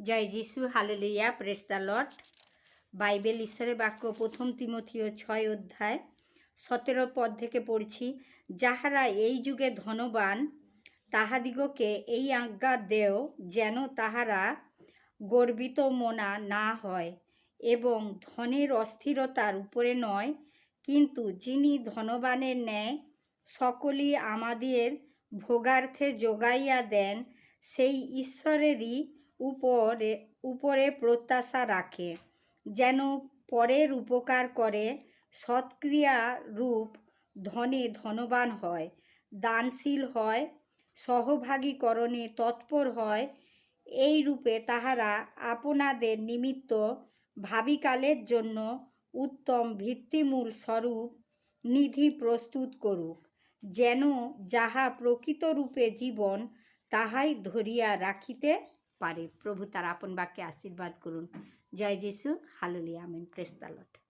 জয় যিশু hallelujah praise the Lord Bible ঈশ্বরের বাক্য, প্রথম তিমথিও ছয় অধ্যায় সতেরো পদ থেকে পড়ছি, যাহারা এই যুগে ধনবান, তাহাদিগকে এই আজ্ঞা দেও যেন তাহারা গর্বিত মনা না হয় এবং ধনের অস্থিরতার উপরে নয়। কিন্তু যিনি ধনবানের ন্যায় সকলই আমাদের ভোগার্থে যোগাইয়া দেন, সেই ঈশ্বরেরই উপরে উপরে প্রত্যাশা রাখে, যেন পরের উপকার করে। সৎক্রিয়া রূপ ধনে ধনবান হয়, দানশীল হয়, সহভাগীকরণে তৎপর হয়। এই রূপে তাহারা আপনাদের নিমিত্ত ভাবিকালের জন্য উত্তম ভিত্তিমূল স্বরূপ নিধি প্রস্তুত করুক, যেন যাহা প্রকৃত রূপে জীবন, তাহাই ধরিয়া রাখিতে পারে। প্রভু তার আপন বাক্যে আশীর্বাদ করুন। জয় যিশু। হালুলি আমিন। প্রেস্তালট